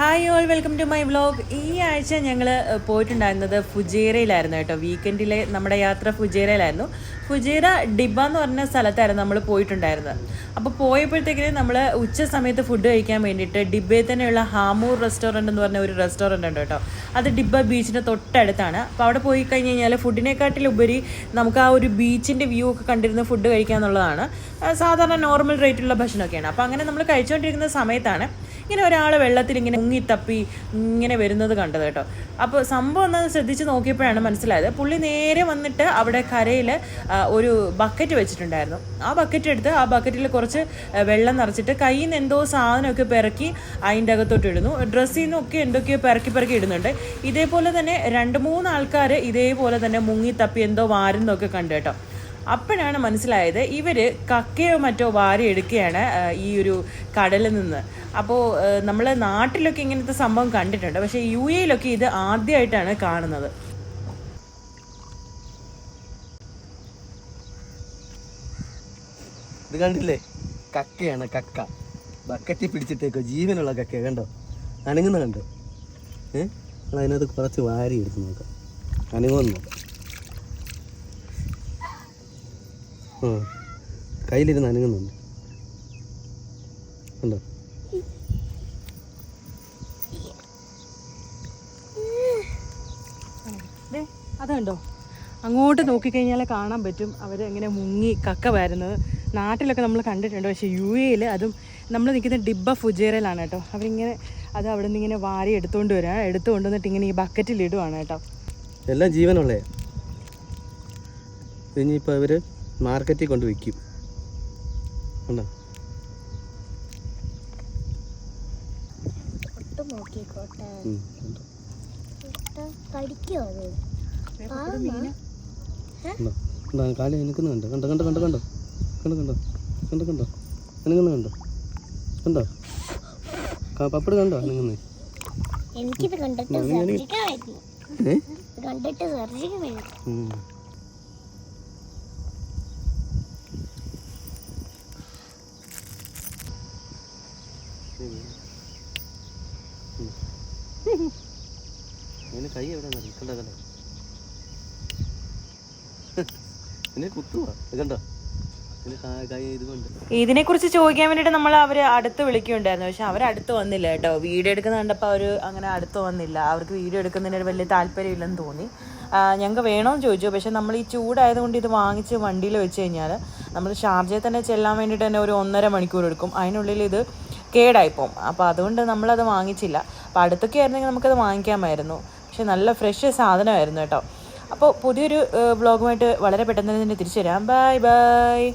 Hi all welcome to my vlog ഈ ആഴ്ച ഞങ്ങൾ പോയിട്ടുണ്ടായിരുന്നത് ഫുജേരയിലായിരുന്നു കേട്ടോ. വീക്കെൻഡിലെ നമ്മുടെ യാത്ര ഫുജേരയിലായിരുന്നു. ഫുജേര ഡിബ എന്ന് പറഞ്ഞ സ്ഥലത്തായിരുന്നു നമ്മൾ പോയിട്ടുണ്ടായിരുന്നത്. അപ്പോൾ പോയപ്പോഴത്തേക്കിന് നമ്മൾ ഉച്ച സമയത്ത് ഫുഡ് കഴിക്കാൻ വേണ്ടിയിട്ട് ഡിബയിൽ തന്നെയുള്ള ഹാമൂർ റെസ്റ്റോറന്റ് എന്ന് പറഞ്ഞ ഒരു റെസ്റ്റോറന്റ് ഉണ്ട് കേട്ടോ. അത് ഡിബ ബീച്ചിന്റെ തൊട്ടടുത്താണ്. അപ്പോൾ അവിടെ പോയി കഴിഞ്ഞ് കഴിഞ്ഞാൽ ഫുഡിനെക്കാട്ടിലുപരി നമുക്ക് ആ ഒരു ബീച്ചിന്റെ വ്യൂ ഒക്കെ കണ്ടിരുന്ന് ഫുഡ് കഴിക്കുക എന്നുള്ളതാണ് സാധാരണ നോർമൽ റേറ്റുള്ള ഭക്ഷണമൊക്കെയാണ്. അപ്പോൾ അങ്ങനെ നമ്മൾ കഴിച്ചുകൊണ്ടിരിക്കുന്ന സമയത്താണ് ഇങ്ങനെ ഒരാൾ വെള്ളത്തിൽ ഇങ്ങനെ മുങ്ങിത്തപ്പി ഇങ്ങനെ വരുന്നത് കണ്ടത് കേട്ടോ. അപ്പോൾ സംഭവം ഒന്ന് ശ്രദ്ധിച്ച് നോക്കിയപ്പോഴാണ് മനസ്സിലായത്. പുള്ളി നേരെ വന്നിട്ട് അവിടെ കരയിൽ ഒരു ബക്കറ്റ് വെച്ചിട്ടുണ്ടായിരുന്നു. ആ ബക്കറ്റ് എടുത്ത് ആ ബക്കറ്റിൽ കുറച്ച് വെള്ളം നിറച്ചിട്ട് കയ്യിൽ നിന്ന് എന്തോ സാധനമൊക്കെ പിറക്കി അതിന്റെ അകത്തോട്ട് ഇടുന്നു. ഡ്രസ്സിൽ നിന്നൊക്കെ എന്തൊക്കെയോ പിറക്കി പിറക്കി ഇടുന്നുണ്ട്. ഇതേപോലെ തന്നെ രണ്ട് മൂന്ന് ആൾക്കാർ ഇതേപോലെ തന്നെ മുങ്ങി തപ്പി എന്തോ വാരുന്നൊക്കെ കണ്ടു കേട്ടോ. അപ്പോഴാണ് മനസ്സിലായത് ഇവർ കക്കയോ മറ്റോ വാരി എടുക്കുകയാണ് ഈ ഒരു കടലിൽ നിന്ന്. അപ്പോൾ നമ്മൾ നാട്ടിലൊക്കെ ഇങ്ങനത്തെ സംഭവം കണ്ടിട്ടുണ്ട്. പക്ഷേ യു എയിലൊക്കെ ഇത് ആദ്യമായിട്ടാണ് കാണുന്നത്. ഇത് കണ്ടില്ലേ? കക്കയാണ് കക്ക. ബക്കറ്റി പിടിച്ചിട്ടേക്കോ ജീവനുള്ള കക്ക കണ്ടോ? അനങ്ങുന്ന കണ്ടോ? ഏഹ് അതിനകത്ത് കുറച്ച് വാരി എടുത്ത് നോക്കാം. അനങ്ങുമെന്ന് നോക്കാം ആ കയ്യിലിരുന്ന് അനങ്ങുന്നുണ്ട്. ഉണ്ടോ അതുണ്ടോ അങ്ങോട്ട് നോക്കിക്കഴിഞ്ഞാൽ കാണാൻ പറ്റും അവർ എങ്ങനെ മുങ്ങി കക്ക വരുന്നത്. നാട്ടിലൊക്കെ നമ്മൾ കണ്ടിട്ടുണ്ട് പക്ഷേ യു എയിൽ അതും നമ്മൾ നിൽക്കുന്ന ഡിബ ഫുജേറയിലാണ് കേട്ടോ. അവരിങ്ങനെ അത് അവിടെ നിന്ന് ഇങ്ങനെ വാരി എടുത്തുകൊണ്ട് വരിക എടുത്തു കൊണ്ടുവന്നിട്ട് ഇങ്ങനെ ഈ ബക്കറ്റിൽ ഇടുവാണ് കേട്ടോ. എല്ലാം ജീവനുള്ളേ ഇനിയിപ്പോൾ ഇവർ മാർക്കറ്റിൽ കൊണ്ട് വിൽക്കും ഉണ്ടോ ഒട്ടും എനിക്കുന്ന കണ്ടോ കണ്ടോ കണ്ടോ കാലി കണ്ടോ കണ്ടോ കണ്ടോ കണ്ടോ കണ്ടോ കണ്ടോ കണ്ടോ കണ്ടോ കണ്ടോ പപ്പട് കണ്ടോ നിങ്ങന്ന് എനിക്കിത് കണ്ടിട്ട് കണ്ടിട്ട് അതിന് കൈ എവിടെ കണ്ടോ കണ്ടോ എന്നെ കുത്തുവാ. ചോദിക്കാൻ വേണ്ടിയിട്ട് നമ്മൾ അവർ അടുത്ത് വിളിക്കുകയുണ്ടായിരുന്നു പക്ഷെ അവർ അടുത്ത് വന്നില്ല കേട്ടോ. വീഡിയോ എടുക്കുന്ന കണ്ടപ്പോൾ അവർ അങ്ങനെ അടുത്ത് വന്നില്ല. അവർക്ക് വീഡിയോ എടുക്കുന്നതിന് വലിയ താല്പര്യമില്ലെന്ന് തോന്നി. ഞങ്ങൾക്ക് വേണമെന്ന് ചോദിച്ചു. പക്ഷെ നമ്മൾ ഈ ചൂടായതുകൊണ്ട് ഇത് വാങ്ങിച്ച് വണ്ടിയിൽ വെച്ച് കഴിഞ്ഞാൽ നമ്മൾ ഷാർജയിൽ തന്നെ ചെല്ലാൻ വേണ്ടിയിട്ട് തന്നെ ഒരു ഒന്നര മണിക്കൂർ എടുക്കും. അതിനുള്ളിൽ ഇത് കേടായിപ്പോവും. അപ്പോൾ അതുകൊണ്ട് നമ്മളത് വാങ്ങിച്ചില്ല. അപ്പോൾ അടുത്തൊക്കെ ആയിരുന്നെങ്കിൽ നമുക്കത് വാങ്ങിക്കാമായിരുന്നു. പക്ഷെ നല്ല ഫ്രഷ് സാധനമായിരുന്നു കേട്ടോ. അപ്പോൾ പുതിയൊരു വ്ളോഗുമായിട്ട് വളരെ പെട്ടെന്ന് തന്നെ തിരിച്ചു വരാം. Bye bye.